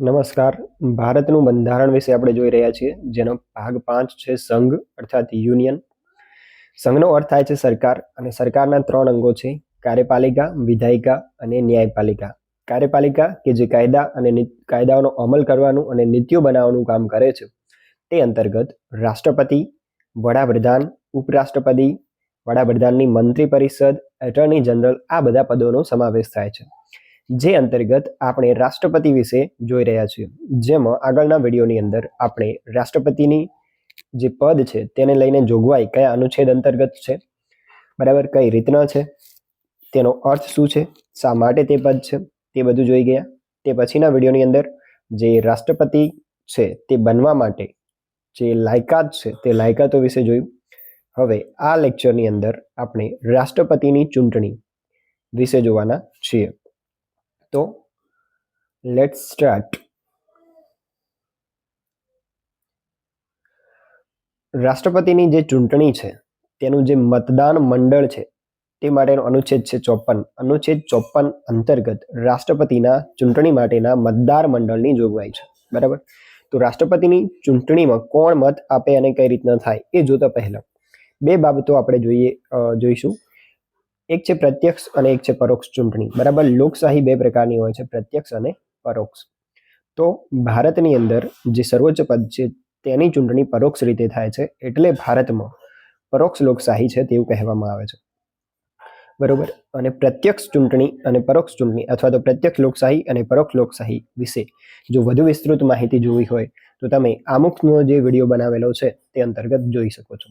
નમસ્કાર. ભારતનું બંધારણ વિશે આપણે જોઈ રહ્યા છીએ, જેનો ભાગ પાંચ છે સંઘ, અર્થાત યુનિયન. સંઘનો અર્થ થાય છે સરકાર, અને સરકારના ત્રણ અંગો છે, કાર્યપાલિકા, વિધાયિકા અને ન્યાયપાલિકા. કાર્યપાલિકા કે જે કાયદા અને કાયદાઓનો અમલ કરવાનું અને નીતિઓ બનાવવાનું કામ કરે છે, તે અંતર્ગત રાષ્ટ્રપતિ, વડાપ્રધાન, ઉપરાષ્ટ્રપતિ, વડાપ્રધાનની મંત્રી પરિષદ એટર્ની જનરલ આ બધા પદોનો સમાવેશ થાય છે. જે અંતર્ગત આપણે રાષ્ટ્રપતિ વિશે જોઈ રહ્યા છીએ. જેમાં આગળના વિડીયોની અંદર આપણે રાષ્ટ્રપતિની જે પદ છે તેને લઈને જોગવાઈ કયા અનુચ્છેદ અંતર્ગત છે, બરાબર કઈ રીતના છે, તેનો અર્થ શું છે, શા માટે તે પદ છે, તે બધું જોઈ ગયા. તે પછીના વિડીયોની અંદર જે રાષ્ટ્રપતિ છે તે બનવા માટે જે લાયકાત છે તે લાયકાતો વિશે જોયું. હવે આ લેક્ચરની અંદર આપણે રાષ્ટ્રપતિની ચૂંટણી વિશે જોવાના છીએ. તો લેટ્સ સ્ટાર્ટ રાષ્ટ્રપતિની જે ચૂંટણી છે, તેનું જે મતદાન મંડળ છે, તે માટેનો અનુચ્છેદ છે ચોપન અનુચ્છેદ ચોપન અંતર્ગત રાષ્ટ્રપતિના ચૂંટણી માટેના મતદાર મંડળની જોગવાઈ છે. બરાબર? તો રાષ્ટ્રપતિની ચૂંટણીમાં કોણ મત આપે અને કઈ રીતના થાય એ જોતા પહેલા બે બાબતો આપણે જોઈએ જોઈશું. એક છે પ્રત્યક્ષ અને એક છે પરોક્ષ ચૂંટણી. બરાબર? લોકશાહી બે પ્રકારની હોય છે, પ્રત્યક્ષ અને પરોક્ષ. તો ભારતની અંદર જે સર્વોચ્ચ પદ છે, તેની ચૂંટણી પરોક્ષ રીતે થાય છે એટલે ભારતમાં પરોક્ષ લોકશાહી છે તેવું કહેવામાં આવે છે. બરોબર? અને પ્રત્યક્ષ ચૂંટણી અને પરોક્ષ ચૂંટણી અથવા તો પ્રત્યક્ષ લોકશાહી અને પરોક્ષ લોકશાહી વિશે જો વધુ વિસ્તૃત માહિતી જોવી હોય, તો તમે આમુખનો જે વીડિયો બનાવેલો છે, તે અંતર્ગત જોઈ શકો છો.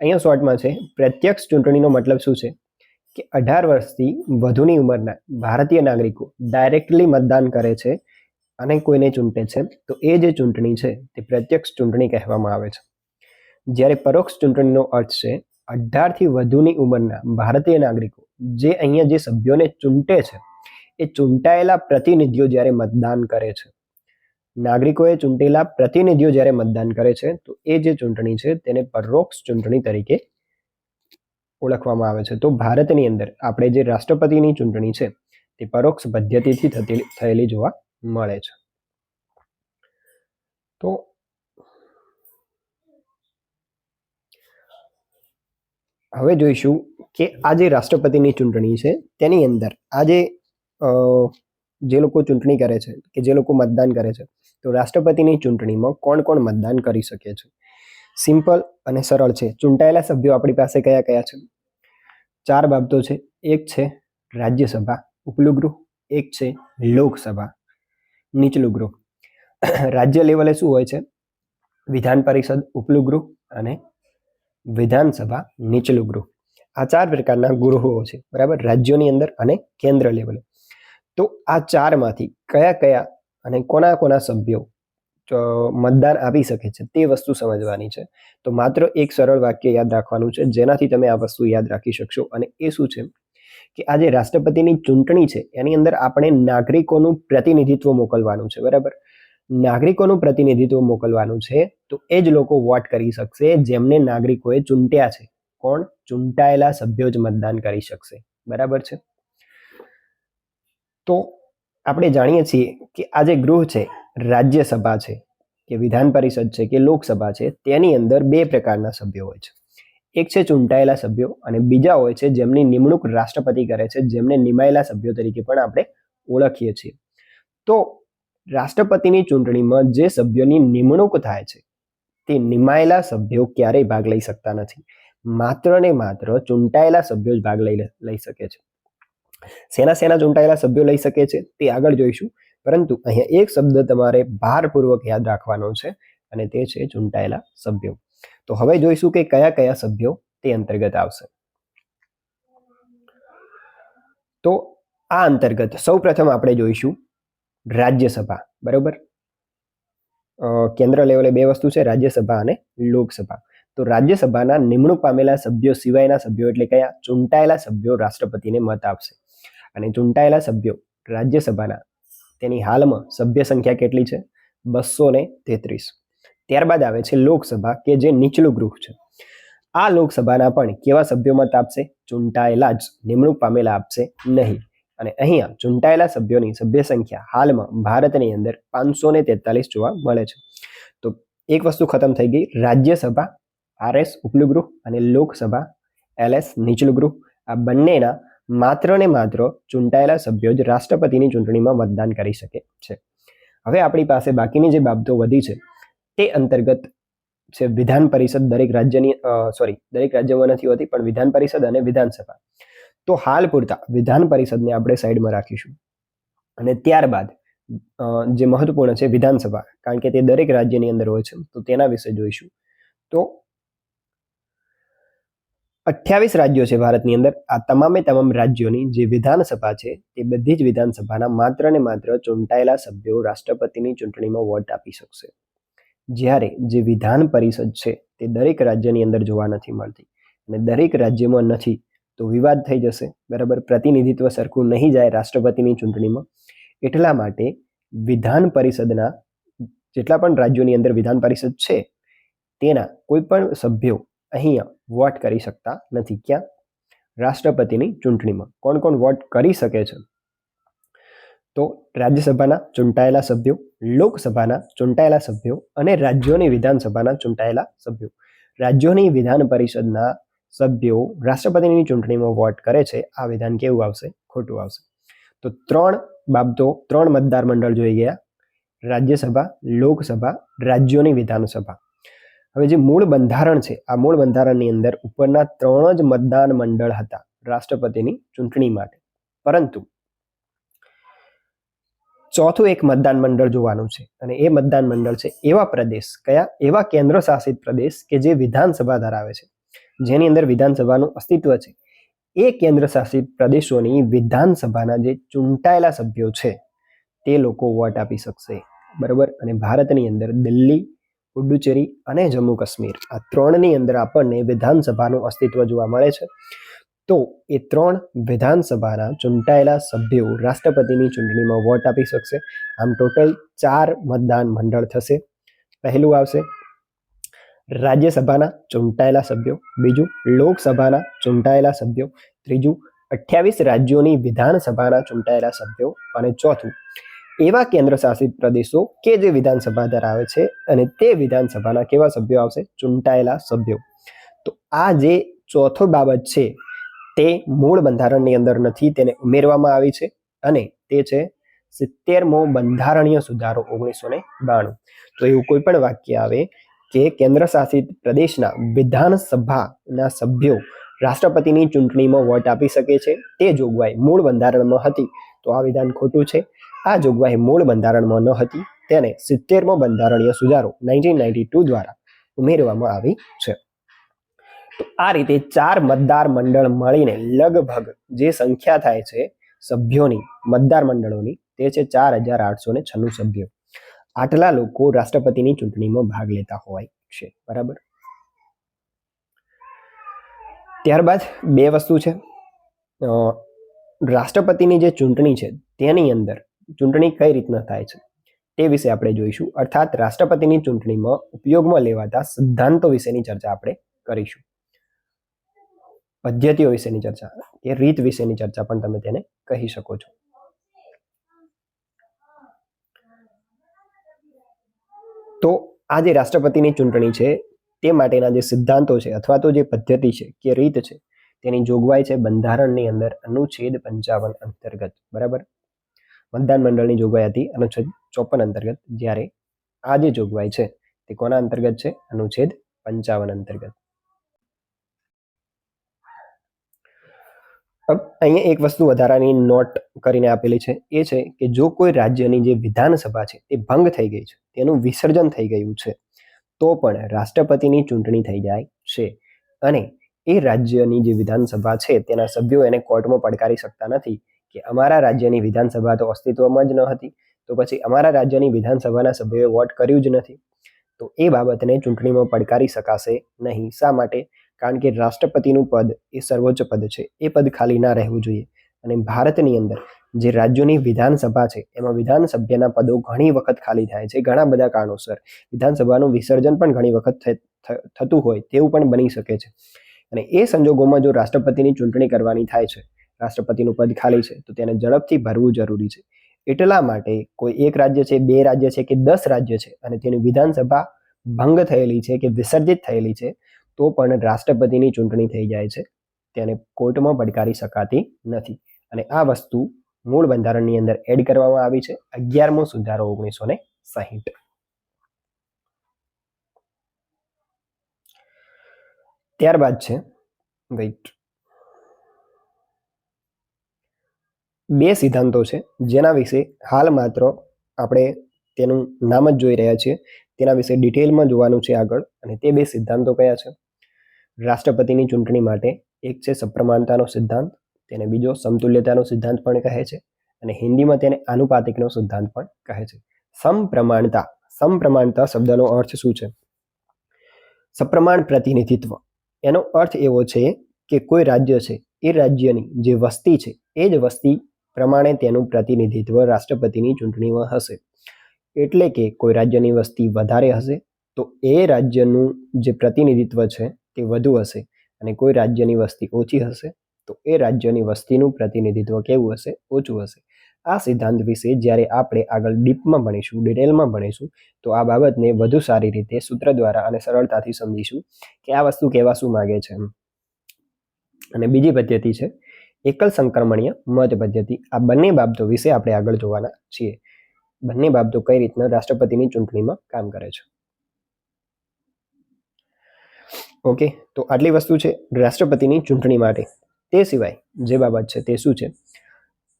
અહીંયા શોર્ટમાં છે, પ્રત્યક્ષ ચૂંટણીનો મતલબ શું છે? કે અઢાર વર્ષથી વધુની ઉંમરના ભારતીય નાગરિકો ડાયરેક્ટલી મતદાન કરે છે અને કોઈને ચૂંટે છે. તો એ જે ચૂંટણી છે તે પ્રત્યક્ષ ચૂંટણી કહેવામાં આવે છે. જ્યારે પરોક્ષ ચૂંટણીનો અર્થ છે અઢારથી વધુની ઉંમરના ભારતીય નાગરિકો જે અહીંયા જે સભ્યોને ચૂંટે છે, એ ચૂંટાયેલા પ્રતિનિધિઓ જ્યારે મતદાન કરે છે, નાગરિકોએ ચૂંટેલા પ્રતિનિધિઓ જ્યારે મતદાન કરે છે, તો એ જે ચૂંટણી છે તેને પરોક્ષ ચૂંટણી તરીકે ઓળખવામાં આવે છે. તો ભારતની અંદર આપણે જે રાષ્ટ્રપતિની ચૂંટણી છે, તે પરોક્ષ પદ્ધતિથી થતી, થયેલી જોવા મળે છે. તો હવે જોઈશું કે આ જે રાષ્ટ્રપતિની ચૂંટણી છે, તેની અંદર આ જે જે લોકો ચૂંટણી કરે છે કે જે લોકો મતદાન કરે છે, તો રાષ્ટ્રપતિની ચૂંટણીમાં કોણ કોણ મતદાન કરી શકે છે? સિમ્પલ અને સરળ છે. ચૂંટાયેલા સભ્યો આપણી પાસે કયા કયા છે? ચાર બાબતો છે. એક છે રાજ્યસભા ઉપલું ગૃહ એક છે લોકસભા નીચલું ગૃહ રાજ્ય લેવલે શું હોય છે? વિધાન પરિષદ ઉપલું ગૃહ અને વિધાનસભા નીચલું ગૃહ આ ચાર પ્રકારના ગૃહો છે. બરાબર? રાજ્યોની અંદર અને કેન્દ્ર લેવલે. તો આ ચારમાંથી કયા કયા અને કોના કોના સભ્યો મતદાન આપી શકે છે, તે વસ્તુ સમજવાની છે. તો માત્ર એક સરળ વાક્ય યાદ રાખવાનું છે, જેનાથી તમે આ વસ્તુ યાદ રાખી શકશો. અને એ શું છે? કે આ જે રાષ્ટ્રપતિની ચૂંટણી છે, એની અંદર આપણે નાગરિકોનું પ્રતિનિધિત્વ મોકલવાનું છે, બરાબર? નાગરિકોનું પ્રતિનિધિત્વ મોકલવાનું છે, તો એ જ લોકો વોટ કરી શકશે, જેમને નાગરિકોએ ચૂંટ્યા છે. કોણ? ચૂંટાયેલા સભ્યો જ મતદાન કરી શકશે, બરાબર છે? તો આપણે જાણીએ છીએ કે આ જે ગૃહ છે રાજ્યસભા છે, કે વિધાન પરિષદ છે, કે લોકસભા છે, તેની અંદર બે પ્રકારના સભ્યો હોય છે. એક છે ચૂંટાયેલા સભ્યો અને બીજા હોય છે જેમની નિમણૂક રાષ્ટ્રપતિ કરે છે, જેમને નિમાયેલા સભ્યો તરીકે પણ આપણે ઓળખીએ છીએ. તો રાષ્ટ્રપતિની ચૂંટણીમાં જે સભ્યોની નિમણૂક થાય છે, તે નિમાયેલા સભ્યો ક્યારેય ભાગ લઈ શકતા નથી. માત્ર ને માત્ર ચૂંટાયેલા સભ્યો જ ભાગ લઈ લઈ શકે છે. સેના સેના ચૂંટાયેલા સભ્યો લઈ શકે છે, તે આગળ જોઈશું. પરંતુ અહીંયા એક શબ્દ તમારે ભારપૂર્વક યાદ રાખવાનો છે અને તે છે ચૂંટાયેલા સભ્યો. તો હવે જોઈશું કે કયા કયા સભ્યો તે અંતર્ગત આવશે. તો આ અંતર્ગત સૌ પ્રથમ આપણે જોઈશું રાજ્યસભા, બરોબર? કેન્દ્ર લેવલે બે વસ્તુ છે, રાજ્યસભા અને લોકસભા. તો રાજ્યસભાના નિમણૂક પામેલા સભ્યો સિવાયના સભ્યો એટલે કયા? ચૂંટાયેલા સભ્યો રાષ્ટ્રપતિને મત આપશે. અને ચૂંટાયેલા સભ્યો રાજ્યસભાના તેની હાલમાં સભ્ય સંખ્યા કેટલી છે? બસો ને તેત્રીસ. ત્યારબાદ આવે છે લોકસભા, કે જે નીચલું ગૃહ છે. આ લોકસભાના પણ કેવા સભ્યો મત આપશે ચૂંટાયેલા જ નિમણૂક પામેલા આપશે નહીં. અને અહીંયા ચૂંટાયેલા સભ્યોની સભ્ય સંખ્યા હાલમાં ભારતની અંદર પાંચસો ને તેતાલીસ જોવા મળે છે. તો એક વસ્તુ ખતમ થઈ ગઈ. રાજ્યસભા, આરએસ ઉપલું ગૃહ અને લોકસભા, એલએસ નીચલું ગૃહ. આ બંનેના માત્ર ને માત્ર ચૂંટાયેલા સભ્યો જ રાષ્ટ્રપતિની ચૂંટણીમાં મતદાન કરી શકે છે. હવે આપણી પાસે બાકીની જે બાબતો વધી છે, તે અંતર્ગત છે વિધાન પરિષદ દરેક રાજ્યની સોરી દરેક રાજ્યમાં નથી હોતી, પણ વિધાન પરિષદ અને વિધાનસભા. તો હાલ પૂરતા વિધાન પરિષદને આપણે સાઈડમાં રાખીશું. અને ત્યારબાદ જે મહત્વપૂર્ણ છે વિધાનસભા, કારણ કે તે દરેક રાજ્યની અંદર હોય છે, તો તેના વિશે જોઈશું. તો અઠ્યાવીસ રાજ્યો છે ભારતની અંદર. આ તમામે તમામ રાજ્યોની જે વિધાનસભા છે, તે બધી જ વિધાનસભાના માત્ર ને માત્ર ચૂંટાયેલા સભ્યો રાષ્ટ્રપતિની ચૂંટણીમાં વોટ આપી શકશે. જ્યારે જે વિધાન પરિષદ છે, તે દરેક રાજ્યની અંદર જોવા નથી મળતી. અને દરેક રાજ્યમાં નથી, તો વિવાદ થઈ જશે. બરાબર? પ્રતિનિધિત્વ સરખું નહીં જાય રાષ્ટ્રપતિની ચૂંટણીમાં. એટલા માટે વિધાન પરિષદના જેટલા પણ રાજ્યોની અંદર વિધાન પરિષદ છે, તેના કોઈ પણ સભ્યો અહીંયા વોટ કરી શકતા નથી. ક્યાં? રાષ્ટ્રપતિની ચૂંટણીમાં. કોણ કોણ વોટ કરી શકે છે? તો રાજ્યસભાના ચૂંટાયેલા સભ્યો, લોકસભાના ચૂંટાયેલા સભ્યો અને રાજ્યોની વિધાનસભાના ચૂંટાયેલા સભ્યો. રાજ્યોની વિધાન પરિષદના સભ્યો રાષ્ટ્રપતિની ચૂંટણીમાં વોટ કરે છે. આ વિધાન કેવું આવશે? ખોટું આવશે. તો ત્રણ બાબતો, ત્રણ મતદાર મંડળ જોઈ ગયા. રાજ્યસભા, લોકસભા, રાજ્યોની વિધાનસભા. હવે જે મૂળ બંધારણ છે, આ મૂળ બંધારણની અંદર ઉપરના ત્રણ જ મતદાન મંડળ હતા રાષ્ટ્રપતિની ચૂંટણી માટે. પરંતુ ચોથું એક મતદાન મંડળ જોવાનું છે અને એ મતદાન મંડળ છે એવા પ્રદેશ, કયા? એવા કેન્દ્ર શાસિત પ્રદેશ કે જે વિધાનસભા ધરાવે છે. જેની અંદર વિધાનસભાનું અસ્તિત્વ છે. એ કેન્દ્ર શાસિત પ્રદેશોની વિધાનસભાના જે ચૂંટાયેલા સભ્યો છે, તે લોકો વોટ આપી શકશે. બરાબર? અને ભારતની અંદર દિલ્હી પુડુચેરી અને જમ્મુ કાશ્મીર. આ ત્રણની અંદર આપણને વિધાનસભાનું અસ્તિત્વ જોવા મળે છે. તો એ ત્રણ વિધાનસભાના ચૂંટાયેલા સભ્યો રાષ્ટ્રપતિની ચૂંટણીમાં વોટ આપી શકશે. આમ ટોટલ ચાર મતદાન મંડળ થશે. પહેલું આવશે રાજ્યસભાના ચૂંટાયેલા સભ્યો, બીજું લોકસભાના ચૂંટાયેલા સભ્યો, ત્રીજું અઠ્યાવીસ રાજ્યોની વિધાનસભાના ચૂંટાયેલા સભ્યો અને ચોથું એવા કેન્દ્ર શાસિત પ્રદેશો કે જે વિધાનસભા ધરાવે છે અને તે વિધાનસભાના કેવા સભ્યો આવશે? ચૂંટાયેલા સભ્યો. તો આ જે ચોથો બાબત છે, તે મૂળ બંધારણની અંદર નથી, તેને ઉમેરવામાં આવી છે અને તે છે સિત્તેરમો બંધારણીય સુધારો ઓગણીસો ને બાણું. તો એવું કોઈ પણ વાક્ય આવે કે કેન્દ્ર શાસિત પ્રદેશના વિધાનસભાના સભ્યો રાષ્ટ્રપતિની ચૂંટણીમાં વોટ આપી શકે છે, તે જોગવાઈ મૂળ બંધારણમાં હતી. તો આ વિધાન ખોટું છે. આ જોગવાઈ મૂળ બંધારણમાં ન હતી, તેને સિત્તેરમો બંધારણીય સુધારો નાઇન્ટીન નાઇન્ટી ટુ દ્વારા ઉમેરવામાં આવી છે. આ રીતે ચાર મતદાર મંડળ મળીને લગભગ જે સંખ્યા થાય છે સભ્યોની, મતદાર મંડળોની, તે છે ચાર હજાર આઠસો ને છન્નું સભ્યો. આટલા લોકો રાષ્ટ્રપતિની ચૂંટણીમાં ભાગ લેતા હોય છે, બરાબર? ત્યારબાદ બે વસ્તુ છે. રાષ્ટ્રપતિની જે ચૂંટણી છે, તેની અંદર ચૂંટણી કઈ રીતના થાય છે તે વિશે આપણે જોઈશું. અર્થાત રાષ્ટ્રપતિની ચૂંટણીમાં ઉપયોગમાં લેવાતા સિદ્ધાંતો વિશેની ચર્ચા આપણે કરીશું. પદ્ધતિઓ વિશેની ચર્ચા કે રીત વિશેની ચર્ચા પણ તમે તેને કહી શકો છો. તો આ જે રાષ્ટ્રપતિની ચૂંટણી છે તે માટેના જે સિદ્ધાંતો છે અથવા તો જે પદ્ધતિ છે કે રીત છે તેની જોગવાઈ છે બંધારણની અંદર અનુચ્છેદ પંચાવન અંતર્ગત. બરાબર? મતદાન મંડળની જોગવાઈ હતી અનુચ્છેદ ચોપન અંતર્ગત જ્યારે આ જે જોગવાઈ છે તે કોના અંતર્ગત છે? અનુચ્છેદ પંચાવન અંતર્ગત. અહીંયા એક વસ્તુ વધારાની નોટ કરીને આપેલી છે. એ છે કે જો કોઈ રાજ્યની જે વિધાનસભા છે તે ભંગ થઈ ગઈ છે, તેનું વિસર્જન થઈ ગયું છે, તો પણ રાષ્ટ્રપતિની ચૂંટણી થઈ જાય છે. અને એ રાજ્યની જે વિધાનસભા છે તેના સભ્યો એને કોર્ટમાં પડકારી શકતા નથી. કે અમારા રાજ્યની વિધાનસભા તો અસ્તિત્વમાં જ ન હતી, તો પછી અમારા રાજ્યની વિધાનસભાના સભ્યોએ વોટ કર્યું જ નથી. તો એ બાબતને ચૂંટણીમાં પડકારી શકાશે નહીં. શા માટે? કારણ કે રાષ્ટ્રપતિનું પદ એ સર્વોચ્ચ પદ છે. એ પદ ખાલી ના રહેવું જોઈએ. અને ભારતની અંદર જે રાજ્યોની વિધાનસભા છે, એમાં વિધાનસભ્યના પદો ઘણી વખત ખાલી થાય છે. ઘણા બધા કારણોસર વિધાનસભાનું વિસર્જન પણ ઘણી વખત થતું હોય તેવું પણ બની શકે છે. અને એ સંજોગોમાં જો રાષ્ટ્રપતિની ચૂંટણી કરવાની થાય છે રાષ્ટ્રપતિનું પદ ખાલી છે, તો તેને ઝડપથી ભરવું જરૂરી છે. એટલા માટે કોઈ એક રાજ્ય છે, બે રાજ્ય છે કે દસ રાજ્ય છે અને તેની વિધાનસભા ભંગ થયેલી છે કે વિસર્જિત થયેલી છે, તો પણ રાષ્ટ્રપતિની ચૂંટણી થઈ જાય છે. તેને કોર્ટમાં પડકારી શકાતી નથી. અને આ વસ્તુ મૂળ બંધારણની અંદર એડ કરવામાં આવી છે, અગિયારમો સુધારો ઓગણીસો ને સાહીઠ. ત્યારબાદ છે વેઇટ બે સિદ્ધાંતો છે, જેના વિશે હાલ માત્ર આપણે તેનું નામ જ જોઈ રહ્યા છીએ. તેના વિશે ડિટેલમાં જોવાનું છે આગળ અને તે બે સિદ્ધાંતો કયા છે? રાષ્ટ્રપતિની ચૂંટણી માટે એક છે સપ્રમાણતાનો સિદ્ધાંત, તેને બીજો સમતુલ્યતાનો સિદ્ધાંત પણ કહે છે અને હિન્દીમાં તેને આનુપાતિકનો સિદ્ધાંત પણ કહે છે. સમપ્રમાણતા સમપ્રમાણતા શબ્દનો અર્થ શું છે? સપ્રમાણ પ્રતિનિધિત્વ. એનો અર્થ એવો છે કે કોઈ રાજ્ય છે, એ રાજ્યની જે વસ્તી છે, એ જ વસ્તી પ્રમાણે તેનું પ્રતિનિધિત્વ રાષ્ટ્રપતિની ચૂંટણીમાં હશે. એટલે કે કોઈ રાજ્યની વસ્તી વધારે હશે, તો એ રાજ્યનું જે પ્રતિનિધિત્વ છે તે વધુ હશે અને કોઈ રાજ્યની વસ્તી ઓછી હશે, તો એ રાજ્યની વસ્તીનું પ્રતિનિધિત્વ કેવું હશે? ઓછું હશે. આ સિદ્ધાંત વિશે જ્યારે આપણે આગળ ડીપમાં ભણીશું, ડિટેલમાં ભણીશું, તો આ બાબતને વધુ સારી રીતે સૂત્ર દ્વારા અને સરળતાથી સમજીશું કે આ વસ્તુ કહેવા શું માગે છે. અને બીજી પદ્ધતિ છે એકલ સંક્રમણીય મત પદ્ધતિ. આ બંને બાબતો વિશે આપણે આગળ જોવાના છીએ. બંને બાબતો કઈ રીતના રાષ્ટ્રપતિની ચૂંટણીમાં કામ કરે છે? ઓકે તો આટલી વસ્તુ છે રાષ્ટ્રપતિની ચૂંટણી માટે. તે સિવાય જે બાબત છે તે શું છે?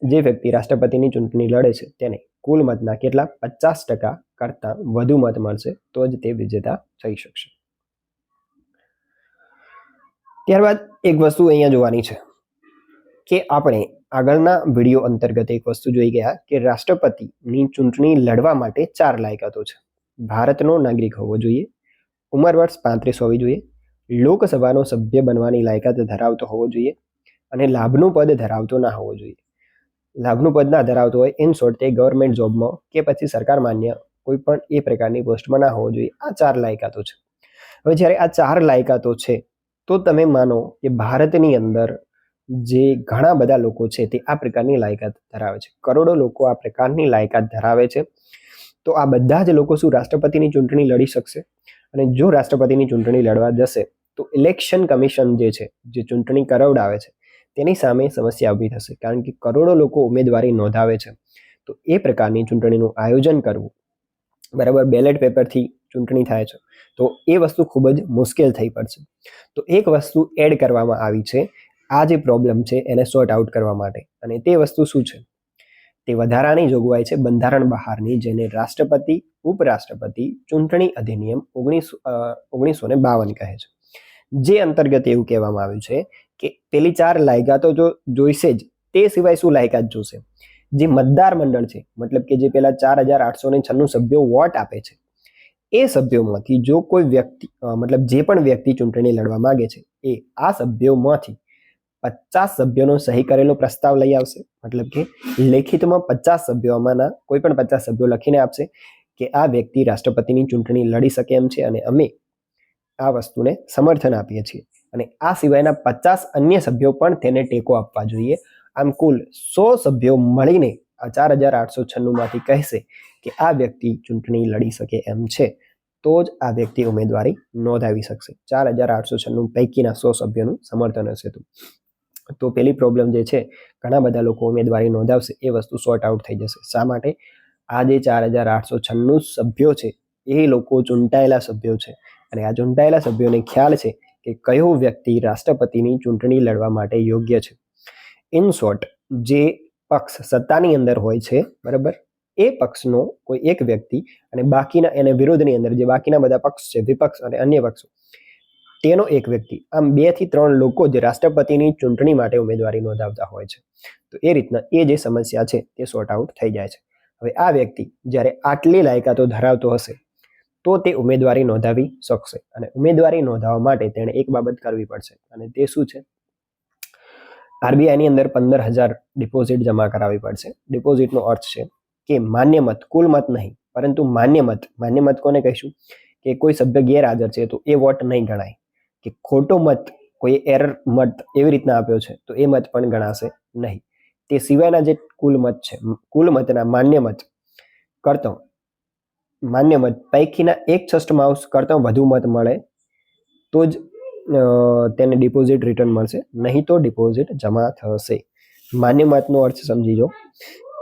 જે વ્યક્તિ રાષ્ટ્રપતિની ચૂંટણી લડે છે તેને કુલ મતના કેટલા? પચાસ ટકા કરતાં વધુ મત મળશે તો જ તે વિજેતા થઈ શકશે. ત્યારબાદ એક વસ્તુ અહીંયા જોવાની છે. કે આપણે આગળના વીડિયો અંતર્ગત એક વસ્તુ જોઈ ગયા કે રાષ્ટ્રપતિની ચૂંટણી લડવા માટે ચાર લાયકાતો છે ભારતનો નાગરિક હોવો જોઈએ, ઉંમર વર્ષ પાંત્રીસ હોવી જોઈએ, લોકસભાનો સભ્ય બનવાની લાયકાત ધરાવતો હોવો જોઈએ અને લાભનું પદ ધરાવતો ના હોવો જોઈએ. લાભનું પદ ના ધરાવતો હોય ઇન શોર્ટ તે ગવર્મેન્ટ જોબમાં કે પછી સરકાર માન્ય કોઈ પણ એ પ્રકારની પોસ્ટમાં ના હોવો જોઈએ. આ ચાર લાયકાતો છે. હવે જ્યારે આ ચાર લાયકાતો છે, તો તમે માનો કે ભારતની અંદર જે ઘણા બધા લોકો છે તે આ પ્રકારની લાયકાત ધરાવે છે. કરોડો લોકો આ પ્રકારની લાયકાત ધરાવે છે. તો આ બધા જ લોકો શું રાષ્ટ્રપતિની ચૂંટણી લડી શકશે? અને જો રાષ્ટ્રપતિની ચૂંટણી લડવા જશે, તો ઇલેક્શન કમિશન જે છે, જે ચૂંટણી કરાવડાવે છે, તેની સામે સમસ્યા ઊભી થશે. કારણ કે કરોડો લોકો ઉમેદવારી નોંધાવે છે. તો એ પ્રકારની ચૂંટણીનું આયોજન કરવું, બરાબર બેલેટ પેપરથી ચૂંટણી થાય છે. તો એ વસ્તુ ખૂબ જ મુશ્કેલ થઈ પડશે. તો એક વસ્તુ એડ કરવામાં આવી છે આ જે પ્રોબ્લેમ છે, એને સોર્ટ આઉટ કરવા માટે. અને તે વસ્તુ શું છે? તે વધારાની જોગવાઈ છે બંધારણ બહારની, જેને રાષ્ટ્રપતિ, ઉપરાષ્ટ્રપતિ ચૂંટણી અધિનિયમ ઓગણીસો ઓગણીસો ને બાવન કહે છે. જે અંતર્ગત એવું કહેવામાં આવ્યું છે કે પેલી ચાર લાયકાતો જો જોઈશે જ, તે સિવાય શું લાયકાત જોશે? જે મતદાર મંડળ છે, મતલબ કે જે પેલા ચાર હજાર આઠસો ને છન્નું સભ્યો વોટ આપે છે, એ સભ્યોમાંથી જો કોઈ વ્યક્તિ મતલબ જે પણ વ્યક્તિ ચૂંટણી લડવા માંગે છે, એ આ સભ્યોમાંથી પચાસ સભ્યોનો સહી કરેલો પ્રસ્તાવ લઈ આવશે. મતલબ કે લેખિતમાં પચાસ સભ્યોમાંના કોઈ પણ પચાસ સભ્યો લખીને આપશે કે આ વ્યક્તિ રાષ્ટ્રપતિની ચૂંટણી લડી શકે એમ છે અને અમે આ વસ્તુને સમર્થન આપીએ છીએ. અને આ સિવાયના પચાસ અન્ય સભ્યો પણ તેને ટેકો આપવા જોઈએ. આમ કુલ સો સભ્યો મળીને આ ચાર હજાર આઠસો છન્નુંમાંથી કહેશે કે આ વ્યક્તિ ચૂંટણી લડી શકે એમ છે. તો જ આ વ્યક્તિ ઉમેદવારી નોંધાવી શકશે. ચાર હજાર આઠસો છન્નું પૈકીના સો સભ્યોનું સમર્થન હશે તો. તો પેલી પ્રોબ્લેમ જે છે, ઘણા બધા લોકો ઉમેદવારી નોંધાવશે, એ વસ્તુ સોર્ટ આઉટ થઈ જશે. શા માટે? આ જે ચાર હજાર આઠસો છન્નું સભ્યો છે, એ લોકો ચૂંટાયેલા સભ્યો છે. અને આ ચૂંટાયેલા સભ્યોને ખ્યાલ છે કે કયો વ્યક્તિ રાષ્ટ્રપતિની ચૂંટણી લડવા માટે યોગ્ય છે. ઇન શોર્ટ જે પક્ષ સત્તાની અંદર હોય છે, બરાબર? એ પક્ષનો કોઈ એક વ્યક્તિ અને બાકીના, એને વિરોધની અંદર જે બાકીના બધા પક્ષ છે, વિપક્ષ અને અન્ય પક્ષો તેનો એક વ્યક્તિ. આમ બેથી ત્રણ લોકો જ રાષ્ટ્રપતિની ચૂંટણી માટે ઉમેદવારી નોંધાવતા હોય છે. તો એ રીતના એ જે સમસ્યા છે તે સોર્ટ આઉટ થઈ જાય છે. હવે આ વ્યક્તિ જ્યારે આટલી લાયકાતો ધરાવતો હશે, તો તે ઉમેદવારી નોંધાવી શકશે અને ઉમેદવારી નોંધાવવા માટે તેણે એક બાબત કરવી પડશે અને તે શું છે? આરબીઆઈની અંદર પંદર હજાર ડિપોઝિટ જમા કરાવવી પડશે. ડિપોઝિટનો અર્થ છે કે માન્ય મત, કુલ મત નહીં, પરંતુ માન્ય મત. માન્ય મત કોને કહીશું? કે કોઈ સભ્ય ગેરહાજર છે તો એ વોટ નહીં ગણાય. કે ખોટો મત, કોઈ એરર મત એવી રીતના આપ્યો છે, તો એ મત પણ ગણાશે નહીં. તે સિવાયના જે કુલ મત છે કુલ મતના માન્ય મત કરતાં, માન્ય મત, પૈકીના એક છઠ્ઠાંશ કરતાં વધુ મત મળે, તો જ તેને ડિપોઝિટ રિટર્ન મળશે, નહીં તો ડિપોઝિટ જમા થશે. માન્ય મતનો અર્થ સમજી જો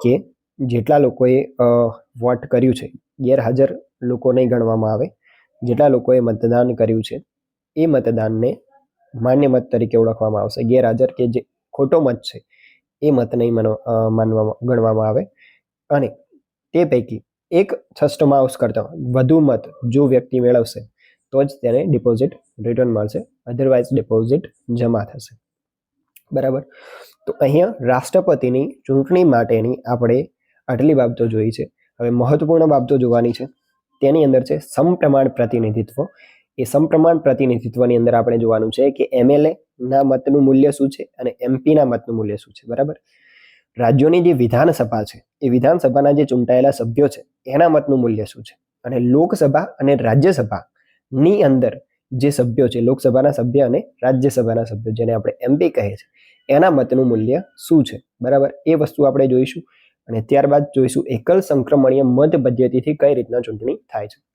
કે જેટલા લોકોએ વોટ કર્યું છે, ગેરહાજર લોકો નહીં ગણવામાં આવે, જેટલા લોકોએ મતદાન કર્યું છે એ મતદાનને માન્ય મત તરીકે ઓળખવામાં આવશે. ગેરહાજર કે જે ખોટો મત છે, એ મત નહીં માનો- માનવામાં, ગણવામાં આવે. અને તે પૈકી એક છઠ્ઠાંશ કરતાં વધુ મત જો વ્યક્તિ મેળવશે, તો જ તેને ડિપોઝિટ રિટર્ન મળશે. અધરવાઇઝ ડિપોઝિટ જમા થશે. બરાબર? તો અહીંયા રાષ્ટ્રપતિની ચૂંટણી માટેની આપણે આટલી બાબતો જોઈ છે. હવે મહત્વપૂર્ણ બાબતો જોવાની છે. તેની અંદર છે સમપ્રમાણ પ્રતિનિધિત્વ. એ સમપ્રમાણ પ્રતિનિધિત્વની અંદર આપણે જોવાનું છે કે એમએલએ ના મતનું મૂલ્ય શું છે અને એમપીના મતનું મૂલ્ય શું છે, બરાબર? રાજ્યોની જે વિધાનસભા છે, એ વિધાનસભાના જે ચૂંટાયેલા સભ્યો છે, એના મતનું મૂલ્ય શું છે? અને લોકસભા અને રાજ્યસભાની અંદર જે સભ્યો છે, લોકસભાના સભ્ય અને રાજ્યસભાના સભ્યો, જેને આપણે એમપી કહે છે, એના મતનું મૂલ્ય શું છે, બરાબર? એ વસ્તુ આપણે જોઈશું અને ત્યારબાદ જોઈશું એકલ સંક્રમણીય મત પદ્ધતિથી કઈ રીતના ચૂંટણી થાય છે.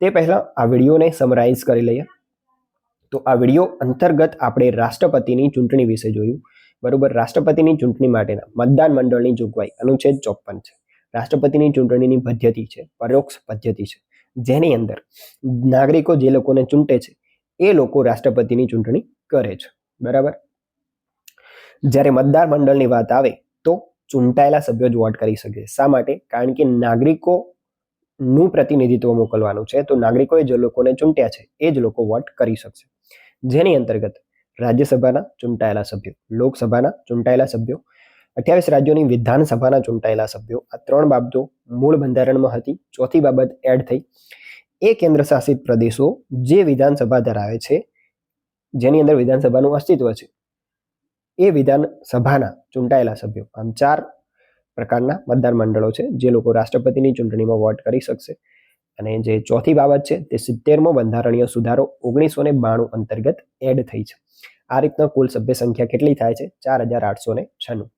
તે પહેલાં આ વિડીયોને સમરાઇઝ કરી લઈએ. તો આ વીડિયો અંતર્ગત આપણે રાષ્ટ્રપતિની ચૂંટણી વિશે જોયું. બરોબર, રાષ્ટ્રપતિની ચૂંટણી માટેના મતદાન મંડળની જોગવાઈ અનુચ્છેદ ચોપન છે. રાષ્ટ્રપતિની ચૂંટણીની પદ્ધતિ છે, પરોક્ષ પદ્ધતિ છે. જેની અંદર નાગરિકો જે લોકોને ચૂંટે છે, એ લોકો રાષ્ટ્રપતિની ચૂંટણી કરે છે. બરાબર? જ્યારે મતદાર મંડળની વાત આવે તો ચૂંટાયેલા સભ્યો જ વોટ કરી શકે. શા માટે? કારણ કે નાગરિકોનું પ્રતિનિધિત્વ મોકલવાનું છે, તો નાગરિકોએ જે લોકોને ચૂંટ્યા છે, એ જ લોકો વોટ કરી શકશે. જેની અંતર્ગત રાજ્યસભાના ચૂંટાયેલા સભ્યો, લોકસભાના ચૂંટાયેલા સભ્યો, અઠ્યાવીસ રાજ્યોની વિધાનસભાના ચૂંટાયેલા સભ્યો, આ ત્રણ બાબતો મૂળ બંધારણમાં હતી. ચોથી બાબત એડ થઈ. એ કેન્દ્ર શાસિત પ્રદેશો જે વિધાનસભા ધરાવે છે, જેની અંદર વિધાનસભાનું અસ્તિત્વ છે, એ વિધાનસભાના ચૂંટાયેલા સભ્યો. આમ ચાર પ્રકારના મતદાર મંડળો છે, જે લોકો રાષ્ટ્રપતિની ચૂંટણીમાં વોટ કરી શકશે. અને જે ચોથી બાબત છે, તે સિત્તેરમો બંધારણીય સુધારો ઓગણીસો ને બાણું અંતર્ગત એડ થઈ છે. આ રીતના કુલ સભ્ય સંખ્યા કેટલી થાય છે? ચાર હજાર આઠસો ને છન્નું.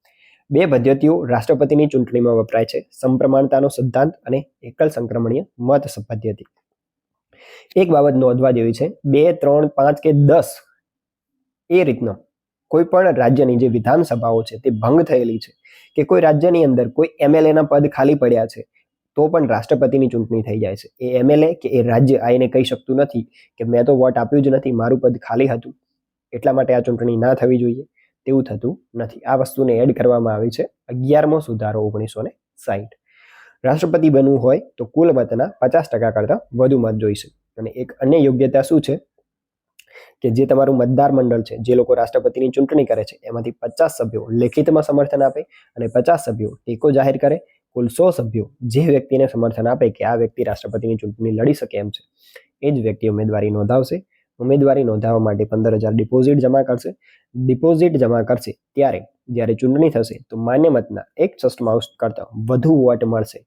બે પદ્ધતિઓ રાષ્ટ્રપતિની ચૂંટણીમાં વપરાય છે સમપ્રમાણતાનો સિદ્ધાંત અને એકલ સંક્રમણીય મત પદ્ધતિ. એક બાબત નોંધવા જેવી છે, બે, ત્રણ, પાંચ કે દસ એ રીતનો કોઈ પણ રાજ્યની જે વિધાનસભાઓ છે તે ભંગ થયેલી છે કે કોઈ રાજ્યની અંદર કોઈ એમએલએના પદ ખાલી પડ્યા છે, તો પણ રાષ્ટ્રપતિની ચૂંટણી થઈ જાય છે. એ એમએલએ કે એ રાજ્ય આઈને કહી શકતું નથી કે મેં તો વોટ આપ્યું જ નથી, મારું પદ ખાલી હતું. એટલા માટે આ ચૂંટણી ના થવી જોઈએ તેવું થતું નથી. આ વસ્તુને એડ કરવામાં આવી છે અગિયારમો સુધારો ઓગણીસો ને સાહીઠ રાષ્ટ્રપતિ બનવું હોય તો કુલ મતના પચાસ ટકા કરતાં વધુ મત જોઈશે અને એક અન્ય યોગ્યતા શું છે? કે જે તમારું મતદાર મંડળ છે, જે લોકો રાષ્ટ્રપતિની ચૂંટણી કરે છે, એમાંથી પચાસ સભ્યો લેખિતમાં સમર્થન આપે અને પચાસ સભ્યો ટેકો જાહેર કરે. કુલ સો સભ્યો જે વ્યક્તિને સમર્થન આપે કે આ વ્યક્તિ રાષ્ટ્રપતિની ચૂંટણી લડી શકે એમ છે. એ જ વ્યક્તિ ઉમેદવારી નોંધાવશે. ઉમેદવારી નોંધાવવા માટે પંદર હજાર ડિપોઝિટ જમા કરશે. ડિપોઝિટ જમા કરશે ત્યારે જ્યારે ચૂંટણી થશે તો માન્ય મતના એક ચસ્ટમાઉસ કરતાં વધુ વોટ મળશે.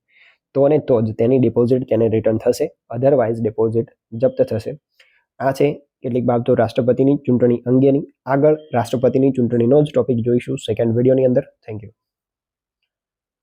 તો ને તો જ તેની ડિપોઝિટ તેને રિટર્ન થશે. અધરવાઇઝ ડિપોઝિટ જપ્ત થશે. આ છે કેટલીક બાબતો રાષ્ટ્રપતિની ચૂંટણી અંગેની. આગળ રાષ્ટ્રપતિની ચૂંટણીનો જ ટોપિક જોઈશું સેકન્ડ વિડીયોની અંદર. Thank you